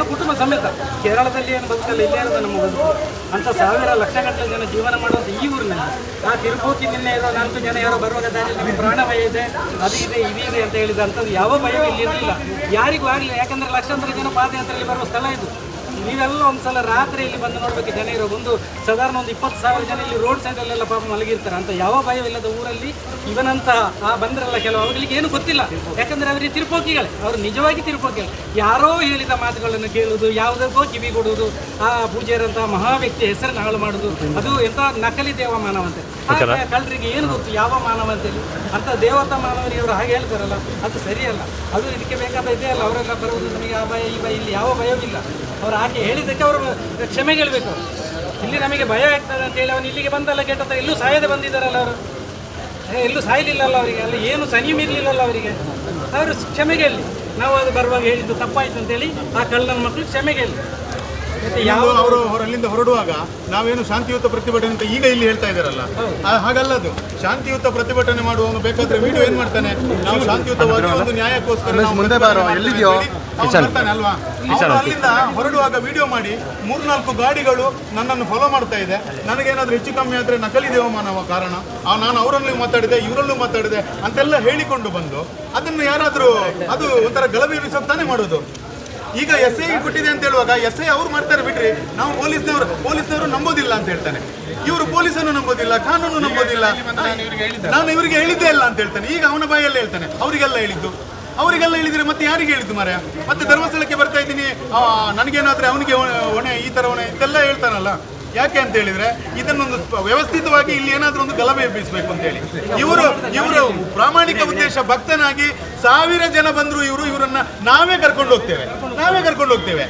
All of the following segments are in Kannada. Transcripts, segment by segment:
ನಾನು ಕುಟುಂಬ ಸಮೇತ. ಕೇರಳದಲ್ಲಿ ಏನು ಬದುಕಲ್ಲ, ಇಲ್ಲೇ ಇರೋದು ನಮ್ಮ ಬದುಕು. ಅಂತ ಸಾವಿರ ಲಕ್ಷಗಟ್ಟಲೆ ಜನ ಜೀವನ ಮಾಡುವಂಥ ಈ ಊರಿನಲ್ಲಿ. ಆ ತಿರುಪತಿ ನಿನ್ನೆ ಇರೋ ನಾಲ್ಕು ಜನ ಯಾರೋ ಬರುವಾಗ ದಾರಿ ನಿಮಗೆ ಪ್ರಾಣ ಭಯ ಇದೆ. ಅದು ಇದೆ, ಇದು ಅಂತ ಹೇಳಿದ ಅಂಥದ್ದು ಯಾವ ಭಯವೂ ಇಲ್ಲಿ ಇರಲಿಲ್ಲ ಯಾರಿಗೂ ಆಗಲಿಲ್ಲ. ಯಾಕಂದರೆ ಲಕ್ಷಾಂತರ ಜನ ಪಾದಯಾತ್ರೆಯಲ್ಲಿ ಬರುವ ಸ್ಥಳ ಇದು. ನೀವೆಲ್ಲ ಒಂದ್ಸಲ ರಾತ್ರಿ ಇಲ್ಲಿ ಬಂದು ನೋಡ್ಬೇಕು ಜನ ಇರೋ ಒಂದು ಸಾಧಾರಣ ಒಂದು ಇಪ್ಪತ್ತು ಸಾವಿರ ಜನ ಇಲ್ಲಿ ರೋಡ್ ಸೈಡಲ್ಲೆಲ್ಲ ಪಾಪ ಮಲಗಿರ್ತಾರೆ ಅಂತ ಯಾವ ಭಯವಿಲ್ಲದ ಊರಲ್ಲಿ ಇವನಂತಹ ಆ ಬಂದ್ರಲ್ಲ ಕೆಲವು ಅವ್ರಿಗೆ ಏನು ಗೊತ್ತಿಲ್ಲ. ಯಾಕಂದ್ರೆ ಅವರಿಗೆ ತಿರುಪೋಕಿಗಳೇ ಅವರು ನಿಜವಾಗಿ ತಿರುಪೋಕಿಗಳು. ಯಾರೋ ಹೇಳಿದ ಮಾತುಗಳನ್ನು ಕೇಳುವುದು ಯಾವುದಕ್ಕೋ ಕಿವಿ ಕೊಡುವುದು ಆ ಪೂಜೆಯರಂತಹ ಮಹಾ ವ್ಯಕ್ತಿ ಹೆಸರು ಹಾಳು ಮಾಡುದು ಅದು ಎಂತ ನಕಲಿ ದೇವ ಮಾನವಂತೆ ಅಂತ. ಕಳ್ಳರಿಗೆ ಏನು ಗೊತ್ತು ಯಾವ ಮಾನವ ಅಂತ ದೇವತಾ ಮಾನವರಿಗೆ ಅವರು ಹಾಗೆ ಹೇಳ್ತಾರಲ್ಲ ಅದು ಸರಿಯಲ್ಲ. ಅದು ಇದಕ್ಕೆ ಬೇಕಾದ ಇದೆ ಅಲ್ಲ ಅವರೆಲ್ಲ ಬರುವುದು ನಮಗೆ ಆ ಭಯ ಈ ಭಯ ಇಲ್ಲಿ ಯಾವ ಭಯವಿಲ್ಲ. ಅವರು ಹಾಗೆ ಹೇಳಿದ್ದಕ್ಕೆ ಅವರು ಕ್ಷಮೆ ಕೇಳಬೇಕು ಇಲ್ಲಿ ನಮಗೆ ಭಯ ಆಗ್ತದೆ ಅಂತ ಹೇಳಿ ಅವನು ಇಲ್ಲಿಗೆ ಬಂದಲ್ಲ ಕೆಟ್ಟದ ಎಲ್ಲೂ ಸಾಯದೆ ಬಂದಿದ್ದಾರಲ್ಲ ಅವರು. ಎಲ್ಲೂ ಸಾಯಲಿಲ್ಲಲ್ಲ ಅವರಿಗೆ. ಅಲ್ಲಿ ಏನು ಸನಿಯು ಇರಲಿಲ್ಲಲ್ಲ ಅವರಿಗೆ. ಅವರು ಕ್ಷಮೆ ಕೇಳಲಿ ನಾವು ಅದು ಬರುವಾಗ ಹೇಳಿದ್ದು ತಪ್ಪಾಯ್ತು ಅಂತೇಳಿ ಆ ಕಳ್ಳನ ಮಕ್ಕಳು ಕ್ಷಮೆ ಕೇಳಲಿ ಅವರು ಅಲ್ಲಿಂದ ಹೊರಡುವಾಗ ನಾವೇನು ಶಾಂತಿಯುತ ಪ್ರತಿಭಟನೆ ಅಂತ ಈಗ ಇಲ್ಲಿ ಹೇಳ್ತಾ ಇದ್ದಾರಲ್ಲ? ಆ, ಹಾಗಲ್ಲ ಅದು. ಶಾಂತಿಯುತ ಪ್ರತಿಭಟನೆ ಮಾಡುವಾಗ ಬೇಕಾದ್ರೆ ವಿಡಿಯೋ ಏನ್ ಮಾಡ್ತಾನೆ? ನಾವು ಶಾಂತಿಯುತವಾಗಿ ಒಂದು ನ್ಯಾಯಕ್ಕೋಸ್ಕರ ಬರ್ತಾನೆ ಅಲ್ವಾ? ಅಲ್ಲಿಂದ ಹೊರಡುವಾಗ ವಿಡಿಯೋ ಮಾಡಿ ಮೂರ್ನಾಲ್ಕು ಗಾಡಿಗಳು ನನ್ನನ್ನು ಫಾಲೋ ಮಾಡ್ತಾ ಇದೆ. ನನಗೇನಾದ್ರೂ ಹೆಚ್ಚು ಕಮ್ಮಿ ಆದ್ರೆ ನಕಲಿ ದೇವಮಾನವ ಕಾರಣ ಆ, ನಾನು ಅವರಲ್ಲೂ ಮಾತಾಡಿದೆ ಇವರಲ್ಲೂ ಮಾತಾಡಿದೆ ಅಂತೆಲ್ಲ ಹೇಳಿಕೊಂಡು ಬಂದು ಅದನ್ನು ಯಾರಾದ್ರೂ ಅದು ಒಂಥರ ಗಲಭೆ ತಾನೇ ಮಾಡೋದು? ಈಗ ಎಸ್ ಐ ಕೊಟ್ಟಿದೆ ಅಂತ ಹೇಳುವಾಗ ಎಸ್ ಐ ಅವ್ರು ಮಾಡ್ತಾರೆ ಬಿಟ್ರಿ ನಾವು ಪೊಲೀಸ್ನವರು ಪೊಲೀಸ್ನವರು ನಂಬೋದಿಲ್ಲ ಅಂತ ಹೇಳ್ತಾನೆ. ಇವರು ಪೊಲೀಸನ್ನು ನಂಬೋದಿಲ್ಲ ಕಾನೂನು ನಂಬೋದಿಲ್ಲ. ನಾನು ಇವರಿಗೆ ಹೇಳಿದ್ದೇ ಇಲ್ಲ ಅಂತ ಹೇಳ್ತಾನೆ. ಈಗ ಅವನ ಬಾಯಲ್ಲೇ ಹೇಳ್ತಾನೆ. ಅವರಿಗೆಲ್ಲ ಹೇಳಿದ್ದು. ಅವರಿಗೆಲ್ಲ ಹೇಳಿದ್ರೆ ಮತ್ತೆ ಯಾರಿಗೆ ಹೇಳಿದ್ದು ಮಾರ್ಯ? ಮತ್ತೆ ಧರ್ಮಸ್ಥಳಕ್ಕೆ ಬರ್ತಾ ಇದ್ದೀನಿ. ಆ, ನನಗೇನಾದ್ರೆ ಅವನಿಗೆ ಹೊಣೆ ಈ ತರ ಹೊಣೆ ಇದೆಲ್ಲ ಹೇಳ್ತಾನಲ್ಲ. ಯಾಕೆ ಅಂತ ಹೇಳಿದ್ರೆ ಇದನ್ನೊಂದು ವ್ಯವಸ್ಥಿತವಾಗಿ ಇಲ್ಲಿ ಏನಾದ್ರೂ ಒಂದು ಗಲಭೆ ಎಬ್ಬಿಸಬೇಕು ಅಂತ ಹೇಳಿ. ಇವರು ಇವರು ಪ್ರಾಮಾಣಿಕ ಉದ್ದೇಶ ಭಕ್ತನಾಗಿ ಸಾವಿರ ಜನ ಬಂದ್ರು ಇವರು, ಇವರನ್ನ ನಾವೇ ಕರ್ಕೊಂಡು ಹೋಗ್ತೇವೆ. ನಾವೇ ಕರ್ಕೊಂಡು ಹೋಗ್ತೇವೆ.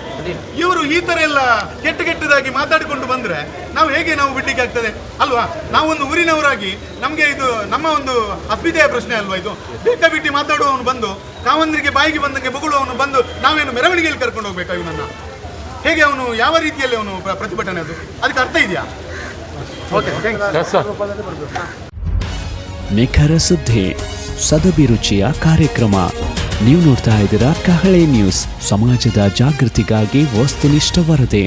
ಇವರು ಈ ತರ ಎಲ್ಲ ಕೆಟ್ಟ ಕೆಟ್ಟದಾಗಿ ಮಾತಾಡಿಕೊಂಡು ಬಂದ್ರೆ ನಾವು ಹೇಗೆ ನಾವು ಬಿಡ್ಲಿಕ್ಕೆ ಆಗ್ತದೆ? ಅಲ್ವಾ? ನಾವೊಂದು ಊರಿನವರಾಗಿ ನಮಗೆ ಇದು ನಮ್ಮ ಒಂದು ಅಸ್ಮಿತೆಯ ಪ್ರಶ್ನೆ ಅಲ್ವಾ ಇದು? ಬೇಕಾಬಿಟ್ಟಿ ಮಾತಾಡುವವನು ಬಂದು ಕಾವಂದ್ರಿಗೆ ಬಾಯಿಗೆ ಬಂದಂಗೆ ಬೊಗಳುವವನು ಬಂದು ನಾವೇನು ಮೆರವಣಿಗೆಯಲ್ಲಿ ಕರ್ಕೊಂಡು ಹೋಗ್ಬೇಕಾ ಇವನನ್ನ? ಹೇಗೆ ಅವನು ಯಾವ ರೀತಿಯಲ್ಲಿ ಅವನು ಪ್ರತಿಭಟನೆ ಅದು? ಅದಕ್ಕೆ ಅರ್ಥ ಇದೆಯಾ? ಓಕೆ ನಿಖರ ಸುದ್ದಿ ಸದಭಿರುಚಿಯ ಕಾರ್ಯಕ್ರಮ. ನೀವು ನೋಡ್ತಾ ಇದ್ದೀರಾ ಕಹಳೆ ನ್ಯೂಸ್. ಸಮಾಜದ ಜಾಗೃತಿಗಾಗಿ ವಸ್ತುನಿಷ್ಠ ವರದಿ.